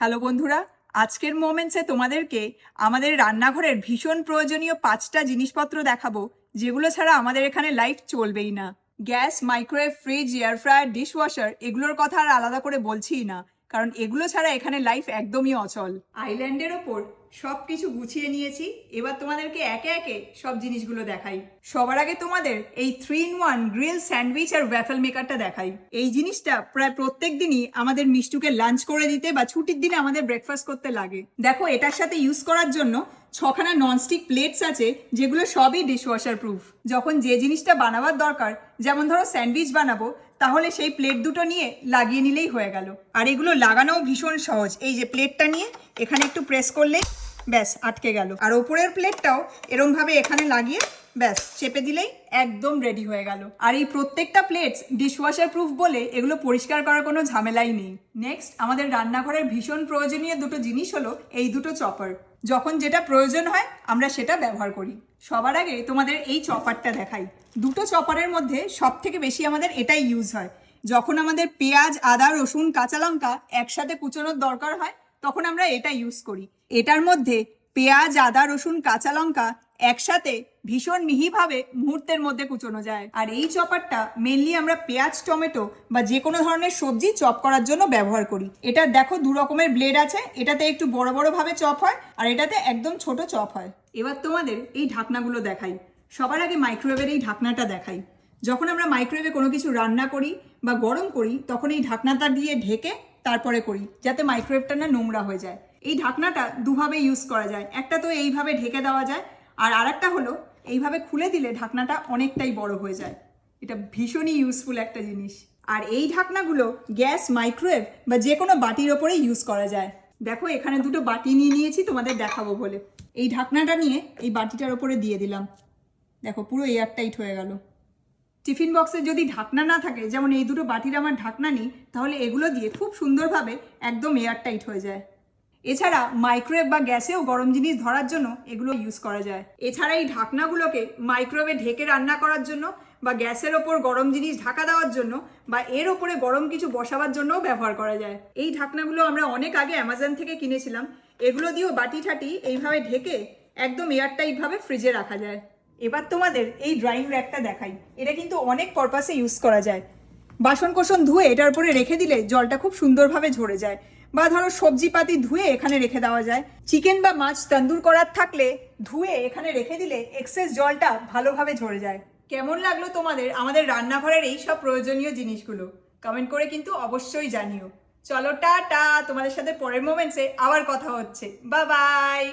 Hello বন্ধুরা, আজকের মোমেন্টসে তোমাদেরকে আমাদের রান্নাঘরের ভীষণ প্রয়োজনীয় পাঁচটা জিনিসপত্র দেখাবো, যেগুলো ছাড়া আমাদের এখানে লাইফ চলবেই না। Gas microwave fridge air fryer dishwasher এগুলোর কথা আর আলাদা করে বলছি না, কারণ এগুলো ছাড়া এখানে লাইফ একদমই অচল। আইল্যান্ডের ওপর সব কিছু গুছিয়ে নিয়েছি। এবার তোমাদেরকে একে একে সব জিনিসগুলো দেখাই। সবার আগে তোমাদের এই three in one grill sandwich R waffle মেকারটা দেখাই। এই জিনিসটা প্রায় প্রত্যেক দিনই আমাদের মিষ্টুকে লাঞ্চ করে দিতে বা ছুটির দিনে আমাদের ব্রেকফাস্ট করতে লাগে। দেখো, এটার সাথে ইউজ করার জন্য ছখানা ননস্টিক প্লেটস আছে, যেগুলো সবই ডিশওয়াশার প্রুফ যখন যে জিনিসটা বানাবার দরকার, যেমন ধরো স্যান্ডউইচ বানাবো, তাহলে সেই প্লেট দুটো নিয়ে লাগিয়ে নিলেই হয়ে গেল। আর এগুলো লাগানোও ভীষণ সহজ। এই যে প্লেটটা নিয়ে, এখানে একটু প্রেস করলে ব্যাস, আটকে গেল। আর ওপরের প্লেটটাও এরম ভাবে এখানে লাগিয়ে ব্যাস, চেপে দিলেই একদম রেডি হয়ে গেল। আর এই প্রত্যেকটা প্লেটস ডিশওয়াশার প্রুফ বলে এগুলো পরিষ্কার করার কোনো ঝামেলাই নেই। নেক্সট আমাদের রান্নাঘরের ভীষণ প্রয়োজনীয় দুটো জিনিস হলো এই দুটো চপার। যখন যেটা প্রয়োজন হয়, আমরা সেটা ব্যবহার করি। সবার আগে তোমাদের এই চপারটা দেখাই। দুটো চপারের মধ্যে সব থেকে বেশি আমাদের এটাই ইউজ হয়। যখন আমাদের পেঁয়াজ, আদা, রসুন, কাঁচা লঙ্কা একসাথে কুচোনোর দরকার হয় তখন আমরা এটা ইউজ করি। এটার মধ্যে পেঁয়াজ, আদা, রসুন, কাঁচা লঙ্কা একসাথে ভীষণ মিহিভাবে মুহূর্তের মধ্যে কুচোনো যায়। আর এই চপারটা মেনলি আমরা পেঁয়াজ, টমেটো বা যে কোনো ধরনের সবজি চপ করার জন্য ব্যবহার করি। এটা দেখো দু রকমের ব্লেড আছে। এটাতে একটু বড় বড় ভাবে চপ হয় আর এটাতে একদম ছোট চপ হয়। এবার তোমাদের এই ঢাকনাগুলো দেখাই। সবার আগে মাইক্রোওয়েভের এই ঢাকনাটা দেখাই। যখন আমরা মাইক্রোওয়েভে কোনো কিছু রান্না করি বা গরম করি, তখন এই ঢাকনাটা দিয়ে ঢেকে তারপরে করি, যাতে মাইক্রোওয়েভটা না নোংরা হয়ে যায়। এই ঢাকনাটা দুভাবে ইউজ করা যায়। একটা তো এইভাবে ঢেকে দেওয়া যায়, আর আরেকটা হলো এইভাবে খুলে দিলে ঢাকনাটা অনেকটাই বড় হয়ে যায়। এটা ভীষণই ইউজফুল একটা জিনিস। আর এই ঢাকনাগুলো গ্যাস মাইক্রোওয়েভ বা যে কোনো বাটির ওপরে ইউজ করা যায়। দেখো, এখানে দুটো বাটি নিয়ে নিয়েছি, তোমাদের দেখাবো বলে। এই ঢাকনাটা নিয়ে এই বাটিটার ওপরে দিয়ে দিলাম। দেখো, পুরো এয়ার টাইট হয়ে গেল। টিফিন বক্সে যদি ঢাকনা না থাকে, যেমন এই দুটো বাটির আমার ঢাকনা নেই, তাহলে এগুলো দিয়ে খুব সুন্দরভাবে একদম এয়ার টাইট হয়ে যায়। এছাড়া মাইক্রোওয়েভ বা গ্যাসেও গরম জিনিস ধরার জন্য এগুলো ইউজ করা যায়। এছাড়া এই ঢাকনাগুলোকে মাইক্রোওয়েভে ঢেকে রান্না করার জন্য বা গ্যাসের ওপর গরম জিনিস ঢাকা দেওয়ার জন্য বা এর ওপরে গরম কিছু বসাবার জন্যও ব্যবহার করা যায়। এই ঢাকনাগুলো আমরা অনেক আগে অ্যামাজন থেকে কিনেছিলাম। এগুলো দিয়েও বাটি ঠাটি এইভাবে ঢেকে একদম এয়ারটাইট ভাবে ফ্রিজে রাখা যায়। এবার তোমাদের এই ড্রাইং র্যাকটা দেখাই। এটা কিন্তু অনেক পারপাসে ইউজ করা যায়। বাসন কোসন ধুয়ে এটার উপরে রেখে দিলে জলটা খুব সুন্দরভাবে ঝরে যায়। বা ধরো সবজি পাতি ধুয়ে এখানে রেখে দেওয়া যায়। চিকেন বা মাছ তন্দুর করার থাকলে ধুয়ে এখানে রেখে দিলে এক্সেস জলটা ভালোভাবে ঝরে যায়। কেমন লাগল তোমাদের আমাদের রান্নাঘরের এই সব প্রয়োজনীয় জিনিসগুলো? কমেন্ট করে কিন্তু অবশ্যই জানিও। চলো, টাটা। তোমাদের সাথে পরের মোমেন্টসে আবার কথা হচ্ছে। বা বাই